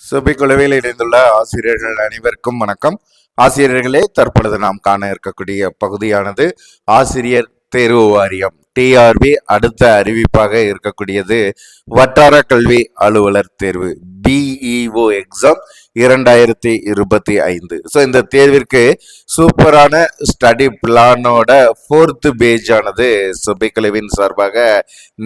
சுபிக்குழுவில் இணைந்துள்ள ஆசிரியர்கள் அனைவருக்கும் வணக்கம். ஆசிரியர்களே தற்பொழுது நாம் காண இருக்கக்கூடிய பகுதியானது ஆசிரியர் தேர்வு வாரியம் டிஆர்பி அடுத்த அறிவிப்பாக இருக்கக்கூடியது வட்டார கல்வி அலுவலர் தேர்வு பிஇஓ எக்ஸாம் இரண்டாயிரத்தி இருபத்தி ஐந்து. ஸோ இந்த தேர்விற்கு சூப்பரான ஸ்டடி பிளானோட ஃபோர்த்து பேஜானது ஆனது சுபிக்குழுவின் சார்பாக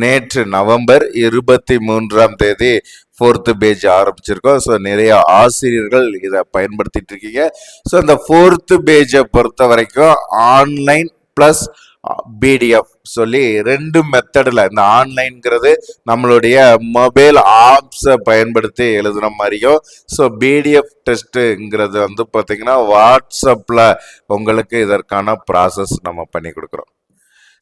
நேற்று நவம்பர் இருபத்தி மூன்றாம் தேதி ஃபோர்த்து பேஜ் ஆரம்பிச்சிருக்கோம். ஸோ நிறைய ஆசிரியர்கள் இதை பயன்படுத்திட்டு இருக்கீங்க. ஸோ இந்த ஃபோர்த்து பேஜை பொறுத்த வரைக்கும் ஆன்லைன் ப்ளஸ் பிடிஎஃப் சொல்லி ரெண்டு மெத்தடில் இந்த ஆன்லைன்ங்கிறது நம்மளுடைய மொபைல் ஆப்ஸை பயன்படுத்தி எழுதுன மாதிரியும் ஸோ பிடிஎஃப் டெஸ்ட்டுங்கிறது வந்து பார்த்தீங்கன்னா வாட்ஸ்அப்பில் உங்களுக்கு இதற்கான ப்ராசஸ் நம்ம பண்ணி கொடுக்குறோம்.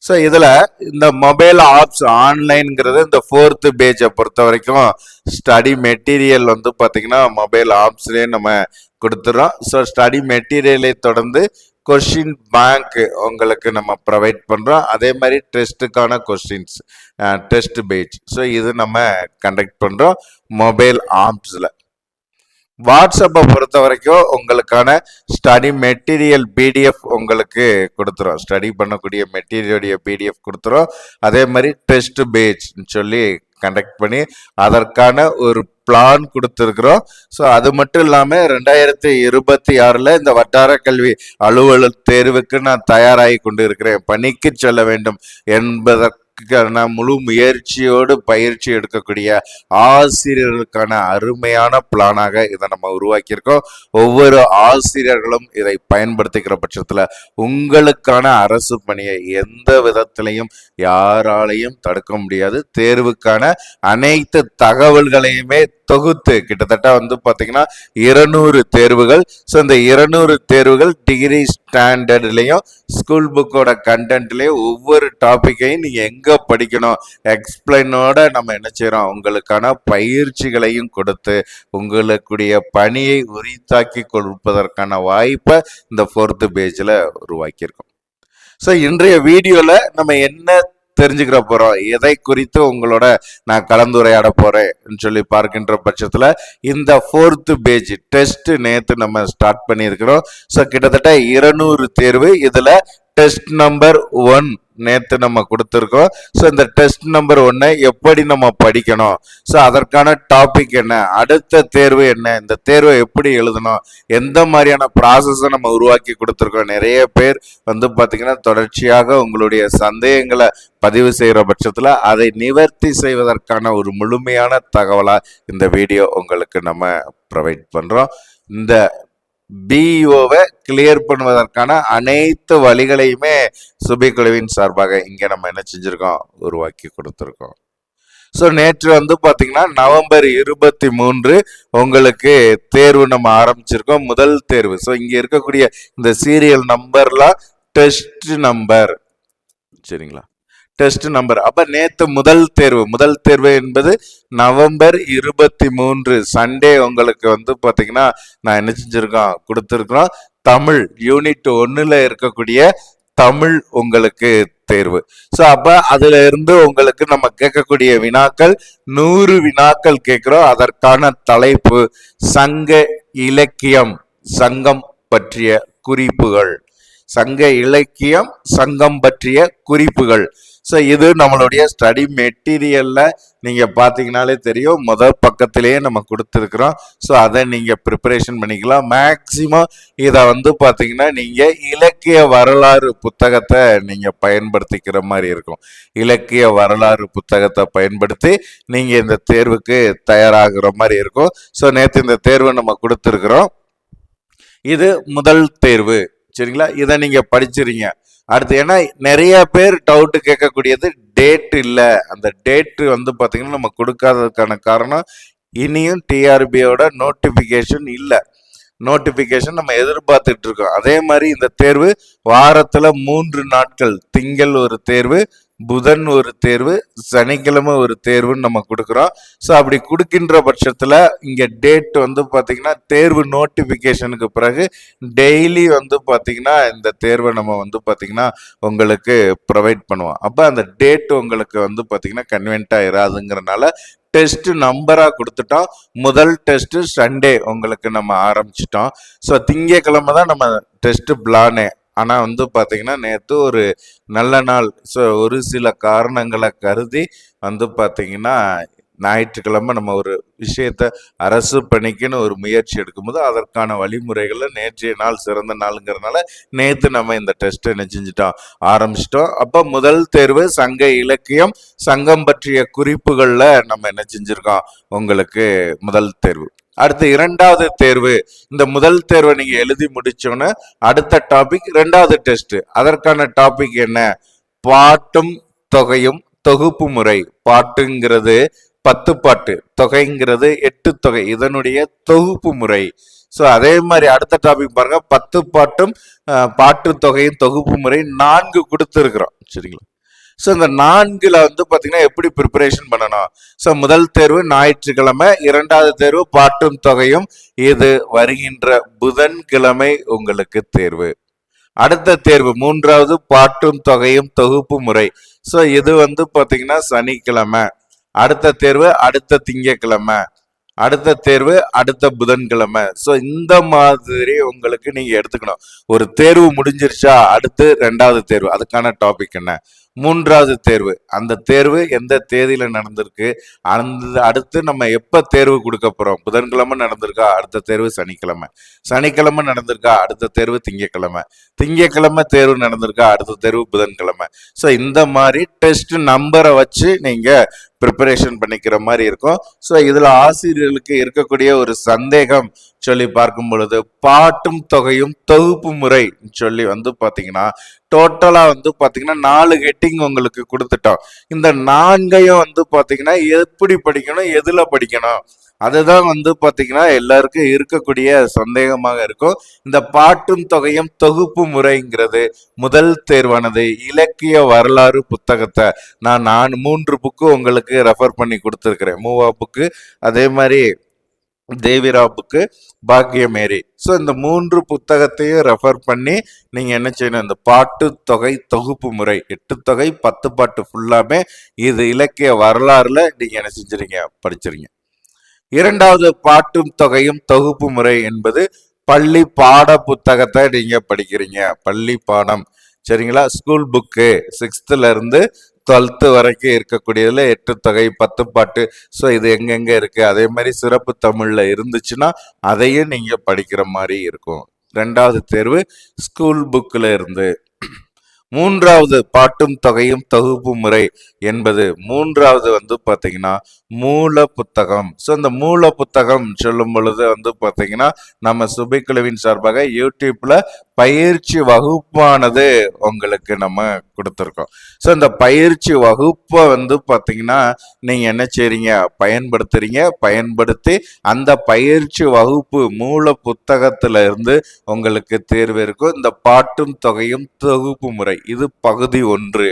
ஸோ இதில் இந்த மொபைல் ஆப்ஸ் ஆன்லைன்ங்கிறது இந்த ஃபோர்த்து பேஜை பொறுத்த வரைக்கும் ஸ்டடி மெட்டீரியல் வந்து பார்த்திங்கன்னா மொபைல் ஆப்ஸ்லேயே நம்ம கொடுத்துறோம் ஸோ ஸ்டடி மெட்டீரியலை தொடர்ந்து கொஷின் பேங்க் உங்களுக்கு நம்ம ப்ரொவைட் பண்ணுறோம் அதே மாதிரி டெஸ்ட்டுக்கான கொஷின்ஸ் டெஸ்ட் பேஜ் ஸோ இது நம்ம கண்டக்ட் பண்ணுறோம் மொபைல் ஆப்ஸில் வாட்ஸ்அப்பை பொறுத்த வரைக்கும் உங்களுக்கான ஸ்டடி மெட்டீரியல் பிடிஎஃப் உங்களுக்கு கொடுத்துரும். ஸ்டடி பண்ணக்கூடிய மெட்டீரியலுடைய பிடிஎஃப் கொடுத்துரும். அதே மாதிரி டெஸ்ட் பேஜ்னு சொல்லி கண்டக்ட் பண்ணி அதற்கான ஒரு பிளான் கொடுத்துருக்குறோம். ஸோ அது மட்டும் இல்லாமல் ரெண்டாயிரத்தி இருபத்தி ஆறில் இந்த வட்டார கல்வி அலுவலர் தேர்வுக்கு நான் தயாராகி கொண்டு இருக்கிறேன் பணிக்கு செல்ல வேண்டும் என்பதற்கு நான் முழு முயற்சியோடு பயிற்சி எடுக்கக்கூடிய ஆசிரியர்களுக்கான அருமையான பிளானாக இதை நம்ம உருவாக்கியிருக்கோம். ஒவ்வொரு ஆசிரியர்களும் இதை பயன்படுத்திக்கிற பட்சத்தில் உங்களுக்கான அரசு பணியை எந்த விதத்திலையும் யாராலையும் தடுக்க முடியாது. தேர்வுக்கான அனைத்து தகவல்களையுமே தொகுத்து. கிட்டத்தட்ட வந்து பார்த்தீங்கன்னா இருநூறு தேர்வுகள். ஸோ இந்த இருநூறு தேர்வுகள் டிகிரி ஸ்டாண்டர்ட்லேயும் ஸ்கூல் புக்கோட கண்டென்ட்லேயும் ஒவ்வொரு டாப்பிக்கையும் நீங்கள் எங்கே படிக்கணும்? எக்ஸ்பிளைனோட நம்ம என்ன செய்கிறோம் உங்களுக்கான பயிற்சிகளையும் கொடுத்து உங்களுக்குடைய பணியை உரித்தாக்கி கொடுப்பதற்கான வாய்ப்பை இந்த ஃபோர்த்து பேஜில் உருவாக்கியிருக்கோம். ஸோ இன்றைய வீடியோவில் நம்ம என்ன தெரிஞ்சுக்கிற போறோம். எதை குறித்து உங்களோட நான் கலந்துரையாட போறேன்னு சொல்லி பார்க்கின்ற பட்சத்துல இந்த ஃபோர்த்து பேஜ் டெஸ்ட் நேத்து நம்ம ஸ்டார்ட் பண்ணியிருக்கிறோம். ஸோ கிட்டத்தட்ட இருநூறு தேர்வு இதுல டெஸ்ட் நம்பர் ஒன் நேற்று நம்ம கொடுத்துருக்கோம். ஸோ இந்த டெஸ்ட் நம்பர் ஒன்னை எப்படி நம்ம படிக்கணும்? ஸோ அதற்கான டாபிக் என்ன? அடுத்த தேர்வு என்ன? இந்த தேர்வை எப்படி எழுதணும்? எந்த மாதிரியான ப்ராசஸை நம்ம உருவாக்கி கொடுத்துருக்கோம்? நிறைய பேர் வந்து பார்த்திங்கன்னா தொடர்ச்சியாக உங்களுடைய சந்தேகங்களை பதிவு செய்கிற பட்சத்தில் அதை நிவர்த்தி செய்வதற்கான ஒரு முழுமையான தகவலாக இந்த வீடியோ உங்களுக்கு நம்ம ப்ரொவைட் பண்ணுறோம் இந்த பிஇஓவை கிளியர் பண்ணுவதற்கான அனைத்து வழிகளையுமே சுபிக்குழுவின் சார்பாக இங்கே நம்ம என்ன செஞ்சுருக்கோம்? உருவாக்கி கொடுத்துருக்கோம். ஸோ நேற்று வந்து பார்த்தீங்கன்னா நவம்பர் இருபத்தி மூன்று உங்களுக்கு தேர்வு நம்ம ஆரம்பிச்சிருக்கோம். முதல் தேர்வு. ஸோ இங்கே இருக்கக்கூடிய இந்த சீரியல் நம்பர்லாம் டெஸ்ட் நம்பர் சரிங்களா? Test number. அப்போ நேற்று முதல் தேர்வு. முதல் தேர்வு என்பது நவம்பர் இருபத்தி மூன்று சண்டே உங்களுக்கு வந்து பார்த்தீங்கன்னா நான் என்ன செஞ்சுருக்கோம்? கொடுத்துருக்குறோம். தமிழ் யூனிட் ஒன்றில் இருக்கக்கூடிய தமிழ் உங்களுக்கு தேர்வு. ஸோ அப்போ அதில் இருந்து உங்களுக்கு நம்ம கேட்கக்கூடிய வினாக்கள் நூறு வினாக்கள் கேட்குறோம். அதற்கான தலைப்பு சங்க இலக்கியம் சங்கம் பற்றிய குறிப்புகள். சங்க இலக்கியம் சங்கம் பற்றிய குறிப்புகள். ஸோ இது நம்மளுடைய ஸ்டடி மெட்டீரியலில் நீங்கள் பார்த்தீங்கனாலே தெரியும். முதல் பக்கத்திலேயே நம்ம கொடுத்துருக்குறோம். ஸோ அதை நீங்கள் ப்ரிப்பரேஷன் பண்ணிக்கலாம். மேக்சிமம் இதை வந்து பார்த்தீங்கன்னா நீங்கள் இலக்கிய வரலாறு புத்தகத்தை நீங்கள் பயன்படுத்திக்கிற மாதிரி இருக்கும். இலக்கிய வரலாறு புத்தகத்தை பயன்படுத்தி நீங்கள் இந்த தேர்வுக்கு தயாராகிற மாதிரி இருக்கும். ஸோ நேற்று இந்த தேர்வை நம்ம கொடுத்துருக்குறோம். இது முதல் தேர்வு. சரிங்களா? இதை நீங்கள் படிச்சிருங்க. அடுத்து ஏன்னா நிறைய பேர் டவுட் கேட்கக்கூடியது டேட் இல்லை. அந்த டேட்டு வந்து பார்த்தீங்கன்னா நம்ம கொடுக்காததுக்கான காரணம் இனியும் டிஆர்பியோட நோட்டிஃபிகேஷன் இல்லை. நோட்டிஃபிகேஷன் நம்ம எதிர்பார்த்துட்டு இருக்கோம். அதே மாதிரி இந்த தேர்வு வாரத்தில் மூன்று நாட்கள் திங்கள் ஒரு தேர்வு புதன் ஒரு தேர்வு சனிக்கிழமை ஒரு தேர்வுன்னு நம்ம கொடுக்குறோம். ஸோ அப்படி கொடுக்கின்ற பட்சத்தில் இங்கே டேட் வந்து பார்த்திங்கன்னா தேர்வு நோட்டிஃபிகேஷனுக்கு பிறகு டெய்லி வந்து பார்த்தீங்கன்னா இந்த தேர்வை நம்ம வந்து பார்த்திங்கன்னா உங்களுக்கு ப்ரொவைட் பண்ணுவோம். அப்போ அந்த டேட் உங்களுக்கு வந்து பார்த்திங்கன்னா கன்வென்ட்டாக இராதுங்கிறனால டெஸ்ட் நம்பராக கொடுத்துட்டோம். முதல் டெஸ்ட்டு சண்டே உங்களுக்கு நம்ம ஆரம்பிச்சிட்டோம். ஸோ திங்கக்கிழமை தான் நம்ம டெஸ்ட்டு பிளானே ஆனால் வந்து பார்த்திங்கன்னா நேற்று ஒரு நல்ல நாள். ஸோ ஒரு சில காரணங்களை கருதி வந்து பார்த்தீங்கன்னா ஞாயிற்றுக்கிழமை நம்ம ஒரு விஷயத்த அரசு பணிக்குன்னு ஒரு முயற்சி எடுக்கும்போது அதற்கான வழிமுறைகளை நேற்றைய நாள் சிறந்த நாளுங்கிறதுனால நேற்று நம்ம இந்த டெஸ்ட்டை என்ன செஞ்சிட்டோம் ஆரம்பிச்சிட்டோம். அப்போ முதல் தேர்வு சங்க இலக்கியம் சங்கம் பற்றிய குறிப்புகளில் நம்ம என்ன செஞ்சுருக்கோம்? உங்களுக்கு முதல் தேர்வு. அடுத்து இரண்டாவது தேர்வு. இந்த முதல் தேர்வை நீங்க எழுதி முடிச்சோன்னே அடுத்த டாபிக் ரெண்டாவது டெஸ்ட் அதற்கான டாபிக் என்ன? பாட்டும் தொகையும் தொகுப்பு முறை. பாட்டுங்கிறது பத்து பாட்டு. தொகைங்கிறது எட்டு தொகை. இதனுடைய தொகுப்பு முறை. ஸோ அதே மாதிரி அடுத்த டாபிக் பாருங்க. பத்து பாட்டும் பாட்டு தொகையும் தொகுப்பு முறை நான்கு கொடுத்துருக்குறோம். சரிங்களா? ஸோ இந்த நான்கில் வந்து பார்த்தீங்கன்னா எப்படி ப்ரிப்பரேஷன் பண்ணணும்? ஸோ முதல் தேர்வு ஞாயிற்றுக்கிழமை இரண்டாவது தேர்வு பாட்டும் தொகையும். இது வருகின்ற புதன்கிழமை உங்களுக்கு தேர்வு. அடுத்த தேர்வு மூன்றாவது பாட்டும் தொகையும் தொகுப்பு முறை. ஸோ இது வந்து பார்த்தீங்கன்னா சனிக்கிழமை. அடுத்த தேர்வு அடுத்த திங்கக்கிழமை. அடுத்த தேர்வு அடுத்த புதன்கிழமை. ஸோ இந்த மாதிரி உங்களுக்கு நீங்கள் எடுத்துக்கணும். ஒரு தேர்வு முடிஞ்சிருச்சா? அடுத்து ரெண்டாவது தேர்வு. அதுக்கான டாபிக் என்ன? மூன்றாவது தேர்வு. அந்த தேர்வு எந்த தேதியில நடந்திருக்கு? அந்த அடுத்து நம்ம எப்ப தேர்வு கொடுக்க போறோம்? புதன்கிழமை நடந்திருக்கா? அடுத்த தேர்வு சனிக்கிழமை. சனிக்கிழமை நடந்திருக்கா? அடுத்த தேர்வு திங்கக்கிழமை. திங்கக்கிழமை தேர்வு நடந்திருக்கா? அடுத்த தேர்வு புதன்கிழமை. ஸோ இந்த மாதிரி டெஸ்ட் நம்பரை வச்சு நீங்க ப்ரிப்பரேஷன் பண்ணிக்கிற மாதிரி இருக்கும். ஸோ இதில் ஆசிரியர்களுக்கு இருக்கக்கூடிய ஒரு சந்தேகம் சொல்லி பார்க்கும் பொழுது பாட்டும் தொகையும் தொகுப்பு முறை சொல்லி வந்து பார்த்தீங்கன்னா டோட்டலாக வந்து பார்த்தீங்கன்னா நாலு ஹெட்டிங் உங்களுக்கு கொடுத்துட்டோம். இந்த நான்கையும் வந்து பார்த்தீங்கன்னா எப்படி படிக்கணும் எதில் படிக்கணும்? அதுதான் வந்து பார்த்தீங்கன்னா எல்லாருக்கும் இருக்கக்கூடிய சந்தேகமாக இருக்கும். இந்த பாட்டும் தொகையும் தொகுப்பு முறைங்கிறது முதல் தேர்வானது. இலக்கிய வரலாறு புத்தகத்தை நான் நான் மூன்று புக்கு உங்களுக்கு ரெஃபர் பண்ணி கொடுத்துருக்குறேன். மூவா புக்கு அதே மாதிரி தேவிரா புக்கு பாக்கியமேரி. ஸோ இந்த மூன்று புத்தகத்தையும் ரெஃபர் பண்ணி நீங்கள் என்ன செய்யணும்? இந்த பாட்டு தொகை தொகுப்பு முறை எட்டு தொகை பத்து பாட்டு ஃபுல்லாமே இது இலக்கிய வரலாறுல நீங்கள் என்ன செஞ்சுறீங்க படிச்சிருங்க இரண்டாவது பாட்டும் தொகையும் தொகுப்பு முறை என்பது பள்ளி பாட புத்தகத்தை நீங்க படிக்கிறீங்க. பள்ளி பாடம். சரிங்களா? ஸ்கூல் புக்கு சிக்ஸ்த்துல இருந்து டுவெல்த்து வரைக்கும் இருக்கக்கூடியதுல எட்டு தொகை பத்து பாட்டு. ஸோ இது எங்கெங்க இருக்கு? அதே மாதிரி சிறப்பு தமிழ்ல இருந்துச்சுன்னா அதையும் நீங்க படிக்கிற மாதிரி இருக்கும். ரெண்டாவது தேர்வு ஸ்கூல் புக்கில் இருந்து. மூன்றாவது பாட்டும் தொகையும் தொகுப்பு முறை என்பது மூன்றாவது வந்து பார்த்தீங்கன்னா மூல புத்தகம். ஸோ இந்த மூல புத்தகம் சொல்லும் பொழுது வந்து பார்த்தீங்கன்னா நம்ம சுபைக்குழுவின் சார்பாக யூடியூப்பில் பயிற்சி வகுப்பானது உங்களுக்கு நம்ம கொடுத்துருக்கோம். ஸோ இந்த பயிற்சி வகுப்பை வந்து பார்த்தீங்கன்னா நீங்கள் என்ன செய்றீங்க? பயன்படுத்துறீங்க. பயன்படுத்தி அந்த பயிற்சி வகுப்பு மூல புத்தகத்தில் இருந்து உங்களுக்கு தேர்வு இருக்கும். இந்த பாட்டும் தொகையும் தொகுப்பு முறை இது பகுதி ஒன்று.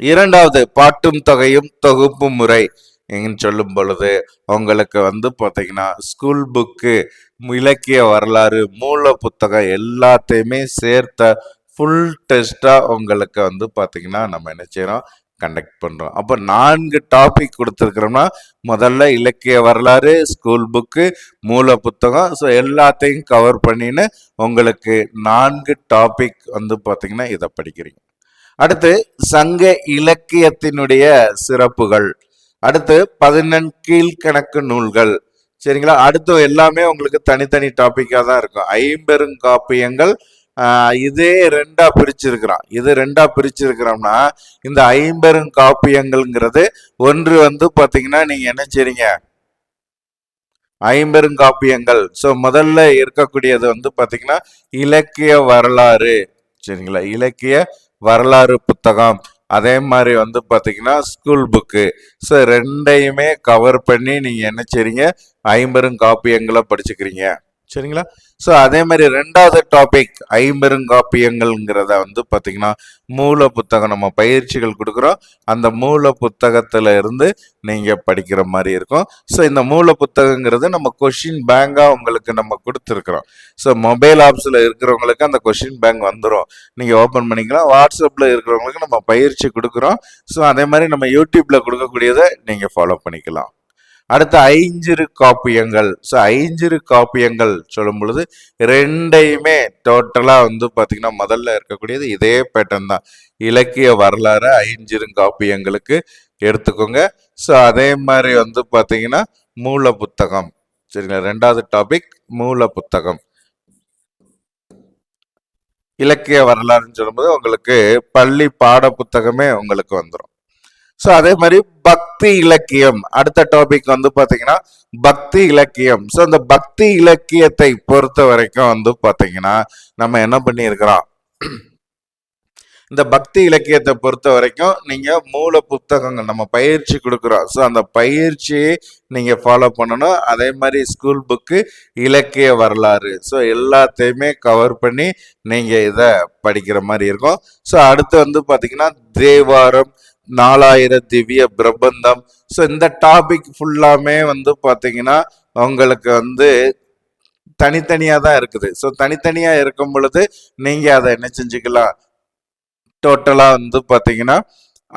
இரண்டாவது பாட்டும் தொகையும் தொகுப்பு முறை. எங்கன்னு சொல்லும் பொழுது உங்களுக்கு வந்து பார்த்தீங்கன்னா ஸ்கூல் புக்கு இலக்கிய வரலாறு மூல புத்தகம் எல்லாத்தையுமே சேர்த்த ஃபுல் டெஸ்ட்டாக உங்களுக்கு வந்து பார்த்தீங்கன்னா நம்ம என்ன செய்கிறோம் கண்டக்ட் பண்ணுறோம் அப்போ நான்கு டாபிக் கொடுத்துருக்குறோம்னா முதல்ல இலக்கிய வரலாறு ஸ்கூல் புக்கு மூல புத்தகம் ஸோ எல்லாத்தையும் கவர் பண்ணின்னு உங்களுக்கு நான்கு டாபிக் வந்து பார்த்தீங்கன்னா இதை படிக்கிறீங்க. அடுத்து சங்க இலக்கியத்தினுடைய சிறப்புகள். அடுத்து பதினெண் கீழ்கணக்கு நூல்கள். சரிங்களா? அடுத்து எல்லாமே உங்களுக்கு தனித்தனி டாப்பிக்காக தான் இருக்கும். ஐம்பெருங்காப்பியங்கள் இதே ரெண்டா பிரிச்சிருக்கிறான். இது ரெண்டா பிரிச்சிருக்கிறோம்னா இந்த ஐம்பெருங்காப்பியங்கள்ங்கிறது ஒன்று வந்து பாத்தீங்கன்னா நீங்க என்ன செய்றீங்க? ஐம்பெருங்காப்பியங்கள் ஸோ முதல்ல இருக்கக்கூடியது வந்து பாத்தீங்கன்னா இலக்கிய வரலாறு. சரிங்களா? இலக்கிய வரலாறு புத்தகம். அதே மாதிரி வந்து பார்த்தீங்கன்னா ஸ்கூல் புக்கு ஸோ ரெண்டையுமே கவர் பண்ணி நீங்கள் என்ன செய்றீங்க? ஐம்பெருங்காப்பியங்களை படிச்சுக்கிறீங்க. சரிங்களா? ஸோ அதே மாதிரி ரெண்டாவது டாபிக் ஐம்பெருங்காப்பியங்கள்ங்கிறத வந்து பார்த்தீங்கன்னா மூல புத்தகம் நம்ம பயிற்சிகள் கொடுக்குறோம். அந்த மூல புத்தகத்தில் இருந்து நீங்கள் படிக்கிற மாதிரி இருக்கும். ஸோ இந்த மூல புத்தகங்கிறது நம்ம கொஷின் பேங்காக உங்களுக்கு நம்ம கொடுத்துருக்குறோம். ஸோ மொபைல் ஆப்ஸில் இருக்கிறவங்களுக்கு அந்த கொஷின் பேங்க் வந்துடும் நீங்கள் ஓப்பன் பண்ணிக்கலாம். வாட்ஸ்அப்பில் இருக்கிறவங்களுக்கு நம்ம பயிற்சி கொடுக்குறோம். ஸோ அதே மாதிரி நம்ம யூடியூப்பில் கொடுக்கக்கூடியதை நீங்கள் ஃபாலோ பண்ணிக்கலாம். அடுத்து ஐஞ்சிறு காப்பியங்கள். ஸோ ஐஞ்சிறு காப்பியங்கள் சொல்லும் பொழுது ரெண்டையுமே டோட்டலாக வந்து பார்த்தீங்கன்னா முதல்ல இருக்கக்கூடியது இதே பேட்டர்ன் தான். இலக்கிய வரலாறு ஐஞ்சிறு காப்பியங்களுக்கு எடுத்துக்கோங்க. ஸோ அதே மாதிரி வந்து பார்த்திங்கன்னா மூல புத்தகம். சரிங்களா? ரெண்டாவது டாபிக் மூல புத்தகம். இலக்கிய வரலாறுன்னு சொல்லும்போது உங்களுக்கு பள்ளி பாட புத்தகமே உங்களுக்கு வந்துடும் ஸோ அதே மாதிரி பக்தி இலக்கியம். அடுத்த டாபிக் வந்து பார்த்தீங்கன்னா பக்தி இலக்கியம். ஸோ இந்த பக்தி இலக்கியத்தை பொறுத்த வரைக்கும் வந்து பார்த்தீங்கன்னா நம்ம என்ன பண்ணியிருக்கிறோம்? இந்த பக்தி இலக்கியத்தை பொறுத்த வரைக்கும் நீங்கள் மூல புத்தகங்கள் நம்ம பயிற்சி கொடுக்குறோம். ஸோ அந்த பயிற்சியை நீங்கள் ஃபாலோ பண்ணணும். அதே மாதிரி ஸ்கூல் புக்கு இலக்கிய வரலாறு. ஸோ எல்லாத்தையுமே கவர் பண்ணி நீங்கள் இதை படிக்கிற மாதிரி இருக்கும். ஸோ அடுத்து வந்து பார்த்திங்கன்னா தேவாரம் நாலாயிர திவ்ய பிரபந்தம். ஸோ இந்த டாபிக் ஃபுல்லாமே வந்து பார்த்தீங்கன்னா உங்களுக்கு வந்து தனித்தனியாக தான் இருக்குது. ஸோ தனித்தனியாக இருக்கும் பொழுது நீங்கள் அதை என்ன செஞ்சுக்கலாம்? டோட்டலாக வந்து பார்த்தீங்கன்னா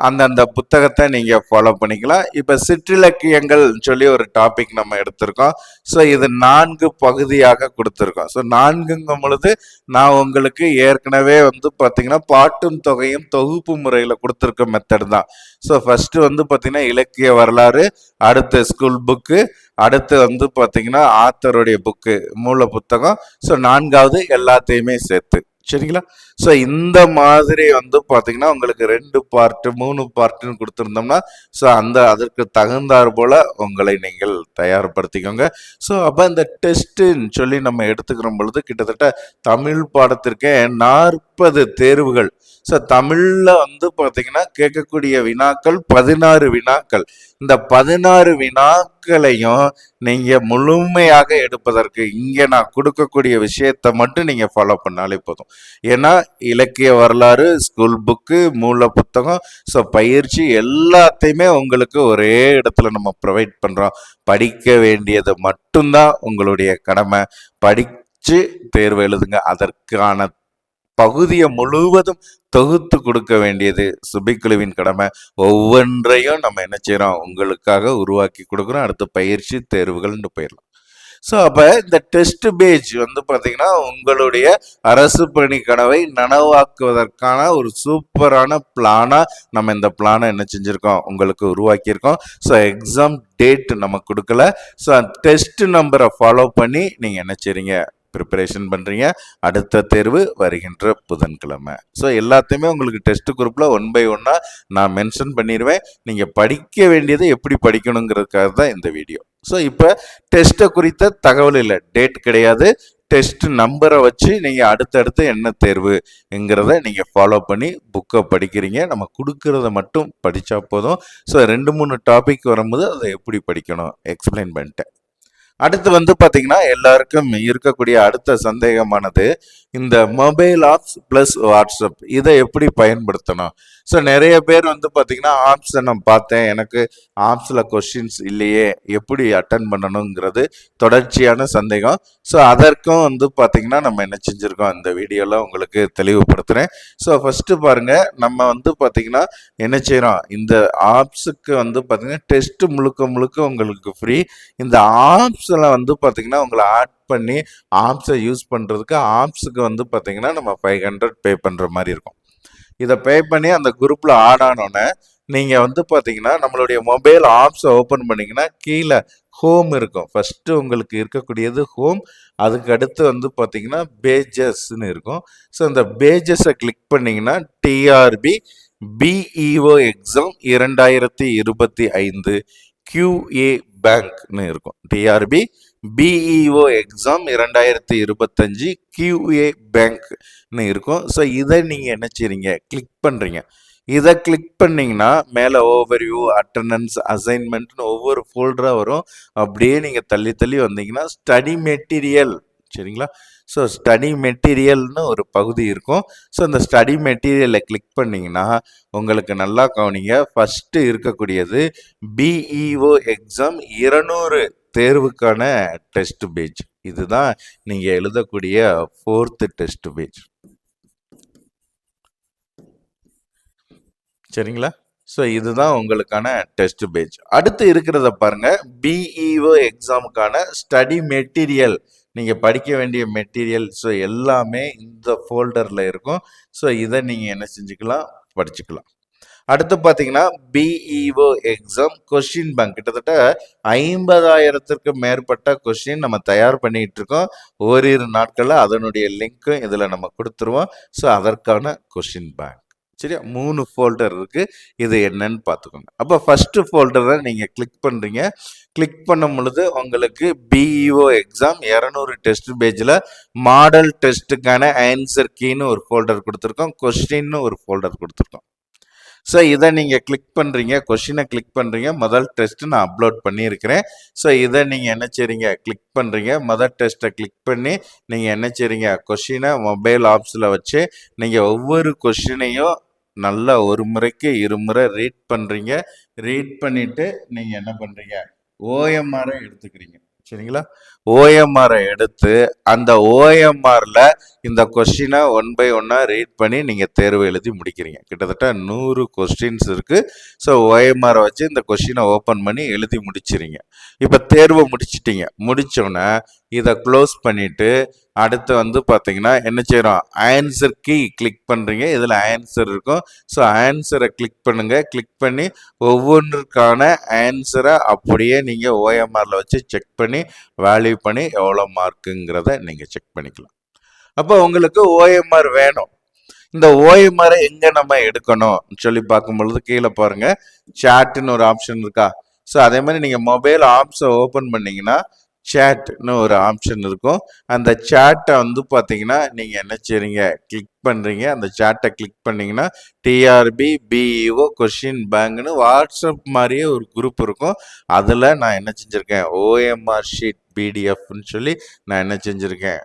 அந்தந்த புத்தகத்தை நீங்கள் ஃபாலோ பண்ணிக்கலாம். இப்போ சிற்றிலக்கியங்கள் சொல்லி ஒரு டாபிக் நம்ம எடுத்திருக்கோம். ஸோ இது நான்கு பகுதியாக கொடுத்துருக்கோம். ஸோ நான்குங்கும் பொழுது நான் உங்களுக்கு ஏற்கனவே வந்து பார்த்தீங்கன்னா பாட்டும் தொகையும் தொகுப்பு முறையில் கொடுத்துருக்க மெத்தட் தான். ஸோ ஃபஸ்ட்டு வந்து பார்த்தீங்கன்னா இலக்கிய வரலாறு அடுத்த ஸ்கூல் புக்கு அடுத்து வந்து பார்த்தீங்கன்னா ஆத்தருடைய புக்கு மூல புத்தகம். ஸோ நான்காவது எல்லாத்தையுமே சேர்த்து. சரிங்களா? ஸோ இந்த மாதிரி வந்து பார்த்தீங்கன்னா உங்களுக்கு ரெண்டு பார்ட்டு மூணு பார்ட்டுன்னு கொடுத்துருந்தோம்னா ஸோ அந்த அதற்கு தகுந்தாற் போல் உங்களை நீங்கள் தயார்படுத்திக்கோங்க. ஸோ அப்போ இந்த டெஸ்ட்டுன்னு சொல்லி நம்ம எடுத்துக்கிற பொழுது கிட்டத்தட்ட தமிழ் பாடத்திற்கே நாற்பது தேர்வுகள் ஸோ தமிழில் வந்து பார்த்தீங்கன்னா கேட்கக்கூடிய வினாக்கள் பதினாறு வினாக்கள். இந்த பதினாறு வினாக்களையும் நீங்கள் முழுமையாக எடுப்பதற்கு இங்கே நான் கொடுக்கக்கூடிய விஷயத்தை மட்டும் நீங்கள் ஃபாலோ பண்ணாலே போதும். ஏன்னா இலக்கிய வரலாறு ஸ்கூல் புக்கு மூல புத்தகம் ஸோ பயிற்சி எல்லாத்தையுமே உங்களுக்கு ஒரே இடத்துல நம்ம ப்ரொவைட் பண்ணுறோம் படிக்க வேண்டியது மட்டும்தான் உங்களுடைய கடமை. படித்து தேர்வு எழுதுங்க. அதற்கான பகுதியை முழுவதும் தொகுத்து கொடுக்க வேண்டியது சுபிக்குழுவின் கடமை. ஒவ்வொன்றையும் நம்ம என்ன செய்யறோம்? உங்களுக்காக உருவாக்கி கொடுக்குறோம். அடுத்த பயிற்சி தேர்வுகள்னு போயிடலாம். ஸோ அப்போ இந்த டெஸ்ட் பேஜ் வந்து பார்த்தீங்கன்னா உங்களுடைய அரசு பணி கனவை நனவாக்குவதற்கான ஒரு சூப்பரான பிளானாக நம்ம இந்த பிளானை என்ன செஞ்சுருக்கோம்? உங்களுக்கு உருவாக்கியிருக்கோம். ஸோ எக்ஸாம் டேட் நம்ம கொடுக்கல. ஸோ டெஸ்ட் நம்பரை ஃபாலோ பண்ணி நீங்கள் என்ன செய்றீங்க? ப்ரிப்பரேஷன் பண்ணுறீங்க அடுத்த தேர்வு வருகின்ற புதன்கிழமை. ஸோ எல்லாத்தையுமே உங்களுக்கு டெஸ்ட் குரூப்பில் ஒன் பை ஒன்னாக நான் மென்ஷன் பண்ணிடுவேன் நீங்கள் படிக்க வேண்டியதை எப்படி படிக்கணுங்கிறதுக்காக தான் இந்த வீடியோ ஸோ இப்போ டெஸ்ட்டை குறித்த தகவல் இல்லை. டேட் கிடையாது. டெஸ்ட் நம்பரை வச்சு நீங்கள் அடுத்தடுத்து என்ன தேர்வுங்கிறத நீங்கள் ஃபாலோ பண்ணி புக்கை படிக்கிறீங்க. நம்ம கொடுக்கறத மட்டும் படித்தா போதும். ஸோ ரெண்டு மூணு டாபிக் வரும்போது அதை எப்படி படிக்கணும்? எக்ஸ்பிளைன் பண்ணிட்டேன். அடுத்து வந்து பார்த்தீங்கன்னா எல்லாருக்கும் இருக்கக்கூடிய அடுத்த சந்தேகமானது இந்த மொபைல் ஆப்ஸ் ப்ளஸ் வாட்ஸ்அப் இதை எப்படி பயன்படுத்தணும்? ஸோ நிறைய பேர் வந்து பார்த்தீங்கன்னா ஆப்ஸை நான் பார்த்தேன். எனக்கு ஆப்ஸில் கொஷின்ஸ் இல்லையே எப்படி அட்டன் பண்ணணுங்கிறது தொடர்ச்சியான சந்தேகம். ஸோ அதற்கும் வந்து பார்த்தீங்கன்னா நம்ம என்ன செஞ்சுருக்கோம்? இந்த வீடியோவில் உங்களுக்கு தெளிவுபடுத்துகிறேன் ஸோ ஃபஸ்ட்டு பாருங்கள் நம்ம வந்து பார்த்தீங்கன்னா என்ன செய்கிறோம் இந்த ஆப்ஸுக்கு வந்து பார்த்தீங்கன்னா டெஸ்ட்டு முழுக்க முழுக்க உங்களுக்கு ஃப்ரீ இந்த ஆப்ஸ் ஆப்ஸெல்லாம் வந்து பார்த்தீங்கன்னா உங்களை ஆட் பண்ணி ஆப்ஸை யூஸ் பண்ணுறதுக்கு ஆப்ஸுக்கு வந்து பார்த்தீங்கன்னா நம்ம ஃபைவ் ஹண்ட்ரட் பே பண்ணுற மாதிரி இருக்கும். இதை பே பண்ணி அந்த குரூப்பில் ஆட் ஆனோடனே நீங்கள் வந்து பார்த்தீங்கன்னா நம்மளுடைய மொபைல் ஆப்ஸை ஓப்பன் பண்ணிங்கன்னா கீழே ஹோம் இருக்கும். ஃபஸ்ட்டு உங்களுக்கு இருக்கக்கூடியது ஹோம் அதுக்கு அடுத்து வந்து பார்த்தீங்கன்னா பேஜஸ்ன்னு இருக்கும். ஸோ அந்த பேஜஸை கிளிக் பண்ணிங்கன்னா டிஆர்பி பிஇஓ எக்ஸாம் இரண்டாயிரத்தி இருபத்தி ஐந்து கியூஏ பேங்க்னு இருக்கும். டிஆர்பி பிஇஓ எக்ஸாம் இரண்டாயிரத்தி இருபத்தஞ்சி கியூஏ பேங்க்னு இருக்கும். ஸோ இதை நீங்கள் என்ன செய்றீங்க? கிளிக் பண்ணுறீங்க இதை கிளிக் பண்ணிங்கன்னா மேலே ஓவர்வியூ அட்டண்டன்ஸ் அசைன்மெண்ட்னு ஒவ்வொரு ஃபோல்டராக வரும். அப்படியே நீங்கள் தள்ளி தள்ளி வந்தீங்கன்னா ஸ்டடி மெட்டீரியல் சரிங்களா? ஸோ ஸ்டடி மெட்டீரியல்னு ஒரு பகுதி இருக்கும். ஸோ அந்த ஸ்டடி மெட்டீரியலை கிளிக் பண்ணிங்கன்னா உங்களுக்கு நல்லா கவனிங்க. ஃபஸ்ட்டு இருக்கக்கூடியது பிஇஓ எக்ஸாம் இருநூறு தேர்வுக்கான டெஸ்ட் பேஜ் இதுதான் நீங்கள் எழுதக்கூடிய ஃபோர்த்து டெஸ்ட் பேஜ் சரிங்களா? ஸோ இதுதான் உங்களுக்கான டெஸ்ட் பேஜ் அடுத்து இருக்கிறத பாருங்க. பிஇஓ எக்ஸாமுக்கான ஸ்டடி மெட்டீரியல் நீங்கள் படிக்க வேண்டிய மெட்டீரியல் ஸோ எல்லாமே இந்த ஃபோல்டரில் இருக்கும். ஸோ இதை நீங்கள் என்ன செஞ்சுக்கலாம்? படிச்சுக்கலாம். அடுத்து பார்த்தீங்கன்னா பிஇஓ எக்ஸாம் கொஷின் பேங்க் கிட்டத்தட்ட ஐம்பதாயிரத்திற்கு மேற்பட்ட கொஷின் நம்ம தயார் பண்ணிகிட்டு இருக்கோம். ஓரிரு நாட்களில் அதனுடைய லிங்க்கும் இதில் நம்ம கொடுத்துருவோம். ஸோ அதற்கான கொஷின் பேங்க் சரியா? மூணு ஃபோல்டர் இருக்குது இது என்னன்னு பார்த்துக்கோங்க. அப்போ ஃபஸ்ட்டு ஃபோல்டரை நீங்கள் கிளிக் பண்ணுறீங்க கிளிக் பண்ணும் பொழுது உங்களுக்கு பிஇஓ எக்ஸாம் இரநூறு டெஸ்ட் பேஜில் மாடல் டெஸ்ட்டுக்கான ஆன்சர் கீன்னு ஒரு ஃபோல்டர் கொடுத்துருக்கோம். கொஸ்டின்னு ஒரு ஃபோல்டர் கொடுத்துருக்கோம். ஸோ இதை நீங்கள் கிளிக் பண்ணுறீங்க கொஷினை கிளிக் பண்ணுறீங்க முதல் டெஸ்ட்டு நான் அப்லோட் பண்ணியிருக்கிறேன். ஸோ இதை நீங்கள் என்ன செய்றீங்க? கிளிக் பண்ணுறீங்க முதல் டெஸ்ட்டை கிளிக் பண்ணி நீங்கள் என்ன செய்றீங்க? கொஷினை மொபைல் ஆப்ஸில் வச்சு நீங்கள் ஒவ்வொரு கொஷினையும் நல்லா ஒரு முறைக்கு இருமுறை ரீட் பண்ணுறீங்க ரீட் பண்ணிவிட்டு நீங்கள் என்ன பண்ணுறீங்க ஓஎம்ஆரை எடுத்துக்கிறீங்க. சரிங்களா? ஓஎம்ஆரை எடுத்து அந்த ஓஎம்ஆரில் இந்த கொஸ்டினை ஒன் பை ஒன்னாக ரீட் பண்ணி நீங்கள் தேர்வு எழுதி முடிக்கிறீங்க. கிட்டத்தட்ட நூறு கொஸ்டின்ஸ் இருக்குது ஸோ ஓஎம்ஆரை வச்சு இந்த கொஸ்டினை ஓப்பன் பண்ணி எழுதி முடிச்சிருங்க. இப்போ தேர்வை முடிச்சிட்டிங்க. முடிச்சோன்னே இதை க்ளோஸ் பண்ணிவிட்டு அடுத்து வந்து பார்த்தீங்கன்னா என்ன செய்கிறோம் ஆன்சர் கீ கிளிக் பண்ணுறீங்க இதில் ஆன்சர் இருக்கும். ஸோ ஆன்சரை கிளிக் பண்ணுங்கள் கிளிக் பண்ணி ஒவ்வொன்றுக்கான ஆன்சரை அப்படியே நீங்கள் ஓஎம்ஆரில் வச்சு செக் பண்ணி வேல்யூ பண்ணி எவ்வளோ மார்க்குங்கிறத நீங்கள் செக் பண்ணிக்கலாம். அப்போ உங்களுக்கு ஓஎம்ஆர் வேணும். இந்த ஓஎம்ஆரை எங்கே நம்ம எடுக்கணும்னு சொல்லி பார்க்கும் பொழுது கீழே பாருங்க. சேட்டுன்னு ஒரு ஆப்ஷன் இருக்கா? ஸோ அதே மாதிரி நீங்கள் மொபைல் ஆப்ஸை ஓப்பன் பண்ணீங்கன்னா சேட்னு ஒரு ஆப்ஷன் இருக்கும். அந்த சேட்டை வந்து பார்த்தீங்கன்னா நீங்கள் என்ன செய்றீங்க? கிளிக் பண்ணுறீங்க அந்த சேட்டை கிளிக் பண்ணிங்கன்னா டிஆர்பி பிஇஓ கொஷின் பேங்க்னு வாட்ஸ்அப் மாதிரியே ஒரு குரூப் இருக்கும். அதில் நான் என்ன செஞ்சுருக்கேன்? ஓஎம்ஆர் ஷீட் பிடிஎஃப்னு சொல்லி நான் என்ன செஞ்சுருக்கேன்?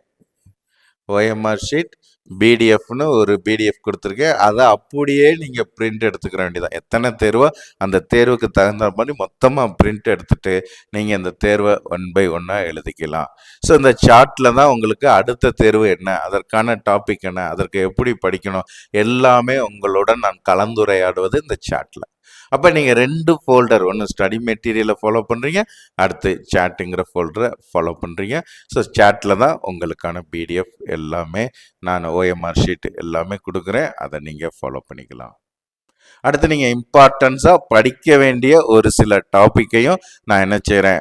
ஓஎம்ஆர் ஷீட் பிடிஎஃப்னு ஒரு பிடிஎஃப் கொடுத்துருக்கேன். அதை அப்படியே நீங்கள் பிரிண்ட் எடுத்துக்கிற வேண்டியதான் எத்தனை தேர்வோ அந்த தேர்வுக்கு தகுந்த மாதிரி மொத்தமாக பிரிண்ட் எடுத்துகிட்டு நீங்கள் இந்த தேர்வை ஒன் பை ஒன்னாக எழுதிக்கலாம். ஸோ இந்த சார்ட்டில் தான் உங்களுக்கு அடுத்த தேர்வு என்ன? அதற்கான டாபிக் என்ன? அதற்கு எப்படி படிக்கணும்? எல்லாமே உங்களுடன் நான் கலந்துரையாடுவது இந்த சார்ட்டில் அப்போ நீங்கள் ரெண்டு ஃபோல்டர் ஒன்று ஸ்டடி மெட்டீரியலை ஃபாலோ பண்ணுறீங்க அடுத்து சேட்டுங்கிற ஃபோல்டரை ஃபாலோ பண்ணுறீங்க ஸோ சேட்டில் தான் உங்களுக்கான பிடிஎஃப் எல்லாமே நான் ஓஎம்ஆர் ஷீட் எல்லாமே கொடுக்குறேன். அதை நீங்கள் ஃபாலோ பண்ணிக்கலாம். அடுத்து நீங்கள் இம்பார்ட்டன்ஸாக படிக்க வேண்டிய ஒரு சில டாப்பிக்கையும் நான் என்ன செய்கிறேன்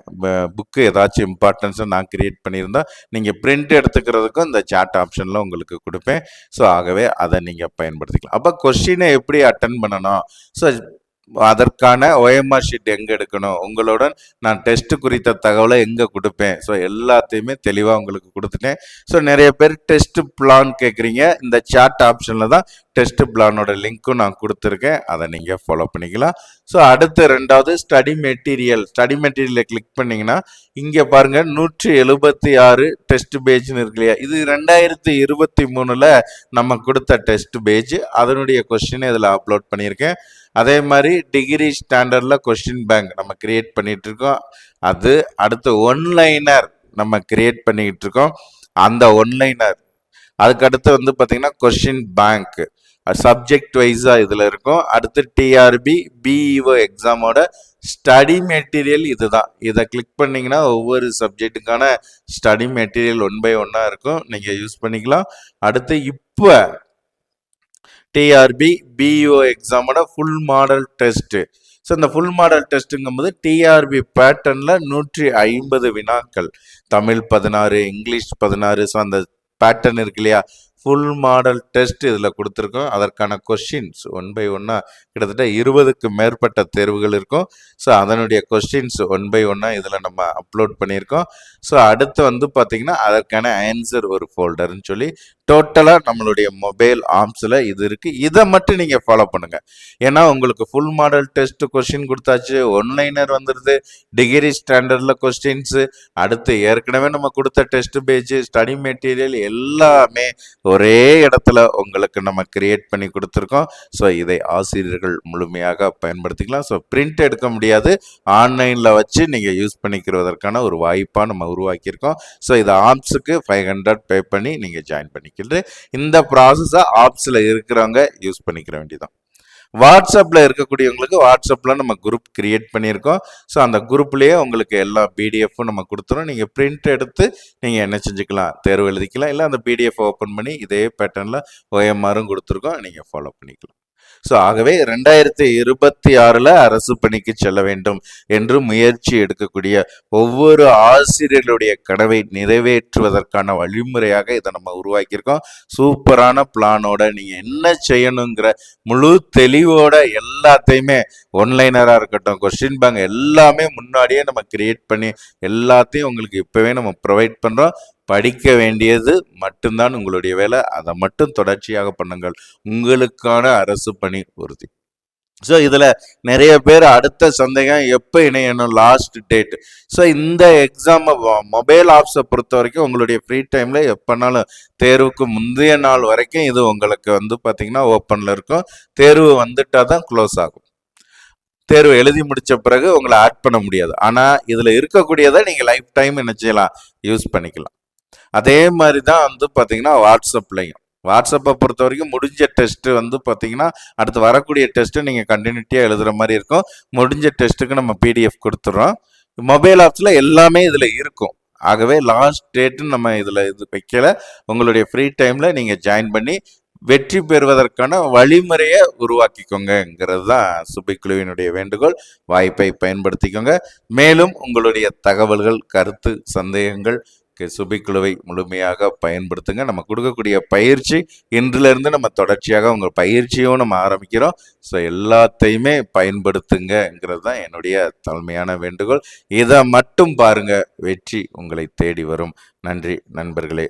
புக்கு ஏதாச்சும் இம்பார்ட்டன்ஸை நான் கிரியேட் பண்ணியிருந்தா நீங்கள் பிரிண்ட் எடுத்துக்கிறதுக்கும் இந்த சாட் ஆப்ஷனில் உங்களுக்கு கொடுப்பேன். ஸோ ஆகவே அதை நீங்கள் பயன்படுத்திக்கலாம். அப்போ கொஷினை எப்படி அட்டன் பண்ணணும்? ஸோ அதற்கான ஓஎம்ஆர் ஷீட் எங்கே எடுக்கணும்? உங்களுடன் நான் டெஸ்ட் குறித்த தகவலை எங்கே கொடுப்பேன்? ஸோ எல்லாத்தையுமே தெளிவாக உங்களுக்கு கொடுத்துட்டேன். ஸோ நிறைய பேர் டெஸ்ட் பிளான் கேட்குறீங்க இந்த சாட் ஆப்ஷனில் தான் டெஸ்ட் பிளானோட லிங்க்கும் நான் கொடுத்துருக்கேன். அதை நீங்கள் ஃபாலோ பண்ணிக்கலாம். ஸோ அடுத்து ரெண்டாவது ஸ்டடி மெட்டீரியல் ஸ்டடி மெட்டீரியலை கிளிக் பண்ணிங்கன்னா இங்கே பாருங்கள் நூற்றி எழுபத்தி ஆறு டெஸ்ட் பேஜ்னு இருக்கு இல்லையா? இது ரெண்டாயிரத்தி இருபத்தி மூணில் நம்ம கொடுத்த டெஸ்ட் பேஜ் அதனுடைய கொஸ்டின் இதில் அப்லோட் பண்ணியிருக்கேன். அதே மாதிரி டிகிரி ஸ்டாண்டர்டில் கொஸ்டின் பேங்க் நம்ம கிரியேட் பண்ணிகிட்டு இருக்கோம் அது அடுத்து ஒன்லைனர் நம்ம கிரியேட் பண்ணிக்கிட்டு இருக்கோம் அந்த ஒன்லைனர் அதுக்கு அடுத்து வந்து பார்த்திங்கன்னா கொஸ்டின் பேங்க் சப்ஜெக்ட் வைஸாக இதில் இருக்கும். அடுத்து டிஆர்பி பிஇஓ எக்ஸாமோட ஸ்டடி மெட்டீரியல் இதுதான். இதை கிளிக் பண்ணிங்கன்னா ஒவ்வொரு சப்ஜெக்ட்டுக்கான ஸ்டடி மெட்டீரியல் ஒன் பை ஒன்னாக இருக்கும். நீங்கள் யூஸ் பண்ணிக்கலாம். அடுத்து இப்போ டிஆர்பி பிஇஓ எக்ஸாமோட ஃபுல் மாடல் டெஸ்ட்டு ஸோ இந்த ஃபுல் மாடல் டெஸ்ட்டுங்கும்போது டிஆர்பி பேட்டர்னில் நூற்றி ஐம்பது வினாக்கள். தமிழ் பதினாறு இங்கிலீஷ் பதினாறு ஸோ அந்த பேட்டர்ன் இருக்கு இல்லையா? ஃபுல் மாடல் டெஸ்ட் இதில் கொடுத்துருக்கோம். அதற்கான கொஷின்ஸ் ஒன் பை ஒன்னாக கிட்டத்தட்ட இருபதுக்கு மேற்பட்ட தேர்வுகள் இருக்கும். ஸோ அதனுடைய கொஸ்டின்ஸ் ஒன் பை ஒன்னாக இதில் நம்ம அப்லோட் பண்ணியிருக்கோம். ஸோ அடுத்து வந்து பார்த்திங்கன்னா அதற்கான ஆன்சர் ஒரு ஃபோல்டர்னு சொல்லி டோட்டலாக நம்மளுடைய மொபைல் ஆர்ம்ஸில் இது இருக்குது இதை மட்டும் நீங்கள் ஃபாலோ பண்ணுங்கள் ஏன்னா உங்களுக்கு ஃபுல் மாடல் டெஸ்ட் கொஸ்டின் கொடுத்தாச்சு ஒன்லைனர் வந்துடுது டிகிரி ஸ்டாண்டர்டில் கொஸ்டின்ஸு அடுத்து ஏற்கனவே நம்ம கொடுத்த டெஸ்ட் பேஜ் ஸ்டடி மெட்டீரியல் எல்லாமே ஒரே இடத்துல உங்களுக்கு நம்ம கிரியேட் பண்ணி கொடுத்துருக்கோம். ஸோ இதை ஆசிரியர்கள் முழுமையாக பயன்படுத்திக்கலாம். ஸோ பிரிண்ட் எடுக்க முடியாது. ஆன்லைனில் வச்சு நீங்கள் யூஸ் பண்ணிக்கிறதற்கான ஒரு வாய்ப்பாக நம்ம உருவாக்கியிருக்கோம். ஸோ இதை ஆர்ம்ஸுக்கு ஃபைவ் ஹண்ட்ரட் பே பண்ணி நீங்கள் ஜாயின் பண்ணிக்கலாம். பண்ணிக்கிறது இந்த ப்ராசஸை ஆப்ஸில் இருக்கிறவங்க யூஸ் பண்ணிக்கிற வேண்டியதான் வாட்ஸ்அப்பில் இருக்கக்கூடியவங்களுக்கு வாட்ஸ்அப்பில் நம்ம குரூப் கிரியேட் பண்ணியிருக்கோம். ஸோ அந்த குரூப்லேயே உங்களுக்கு எல்லா பிடிஎஃப்பும் நம்ம கொடுத்துரும் நீங்கள் பிரிண்ட் எடுத்து நீங்கள் என்ன செஞ்சுக்கலாம்? தேர்வு எழுதிக்கலாம். இல்லை அந்த பிடிஎஃப் ஓப்பன் பண்ணி இதே பேட்டர்னில் ஓஎம்ஆரும் கொடுத்துருக்கோம். நீங்கள் ஃபாலோ பண்ணிக்கலாம். ஸோ ஆகவே ரெண்டாயிரத்தி இருபத்தி ஆறில் அரசு பணிக்கு செல்ல வேண்டும் என்று முயற்சி எடுக்கக்கூடிய ஒவ்வொரு ஆசிரியர்களுடைய கனவை நிறைவேற்றுவதற்கான வழிமுறையாக இதை நம்ம உருவாக்கியிருக்கோம். சூப்பரான பிளானோட நீங்கள் என்ன செய்யணுங்கிற முழு தெளிவோட எல்லாத்தையுமே ஒன்லைனராக இருக்கட்டும் கொஸ்டின் பேங்க் எல்லாமே முன்னாடியே நம்ம கிரியேட் பண்ணி எல்லாத்தையும் உங்களுக்கு இப்போவே நம்ம ப்ரொவைட் பண்ணுறோம் படிக்க வேண்டியது மட்டும்தான் உங்களுடைய வேலை. அதை மட்டும் தொடர்ச்சியாக பண்ணுங்கள். உங்களுக்கான அரசு பணி உறுதி. ஸோ இதில் நிறைய பேர் அடுத்த சந்தேகம் எப்போ இணையணும்? லாஸ்ட் டேட் ஸோ இந்த எக்ஸாம் மொபைல் ஆப்ஸை பொறுத்த வரைக்கும் உங்களுடைய ஃப்ரீ டைமில் எப்போனாலும் தேர்வுக்கு முந்தைய நாள் வரைக்கும் இது உங்களுக்கு வந்து பார்த்திங்கன்னா ஓப்பனில் இருக்கும். தேர்வு வந்துட்டால் தான் க்ளோஸ் ஆகும். தேர்வு எழுதி முடித்த பிறகு உங்களை ஆட் பண்ண முடியாது. ஆனால் இதில் இருக்கக்கூடியதை நீங்கள் லைஃப் டைம் என்ன செய்யலாம்? யூஸ் பண்ணிக்கலாம். அதே மாதிரி தான் வந்து பார்த்தீங்கன்னா வாட்ஸ்அப்லையும் வாட்ஸ்அப்பை பொறுத்த வரைக்கும் முடிஞ்ச டெஸ்ட்டு வந்து பார்த்தீங்கன்னா அடுத்து வரக்கூடிய டெஸ்ட்டு நீங்கள் கண்டினியூட்டியாக எழுதுகிற மாதிரி இருக்கும். முடிஞ்ச டெஸ்ட்டுக்கு நம்ம பிடிஎஃப் கொடுத்துட்றோம் மொபைல் ஆப்ஸில் எல்லாமே இதில் இருக்கும். ஆகவே லாஸ்ட் டேட்டுன்னு நம்ம இதில் இது வைக்கல. உங்களுடைய ஃப்ரீ டைமில் நீங்கள் ஜாயின் பண்ணி வெற்றி பெறுவதற்கான வழிமுறையை உருவாக்கிக்கோங்கங்கிறது தான் சுபிக்குழுவினுடைய வேண்டுகோள். வாய்ப்பை பயன்படுத்திக்கோங்க. மேலும் உங்களுடைய தகவல்கள் கருத்து சந்தேகங்கள் சுபிக்குழுவை முழுமையாக பயன்படுத்துங்க. நம்ம கொடுக்கக்கூடிய பயிற்சி இன்றிலிருந்து நம்ம தொடர்ச்சியாக உங்கள் பயிற்சியும் நம்ம ஆரம்பிக்கிறோம். ஸோ எல்லாத்தையுமே பயன்படுத்துங்கிறது தான் என்னுடைய தலைமையான வேண்டுகோள். இதை மட்டும் பாருங்க. வெற்றி உங்களை தேடி வரும். நன்றி நண்பர்களே.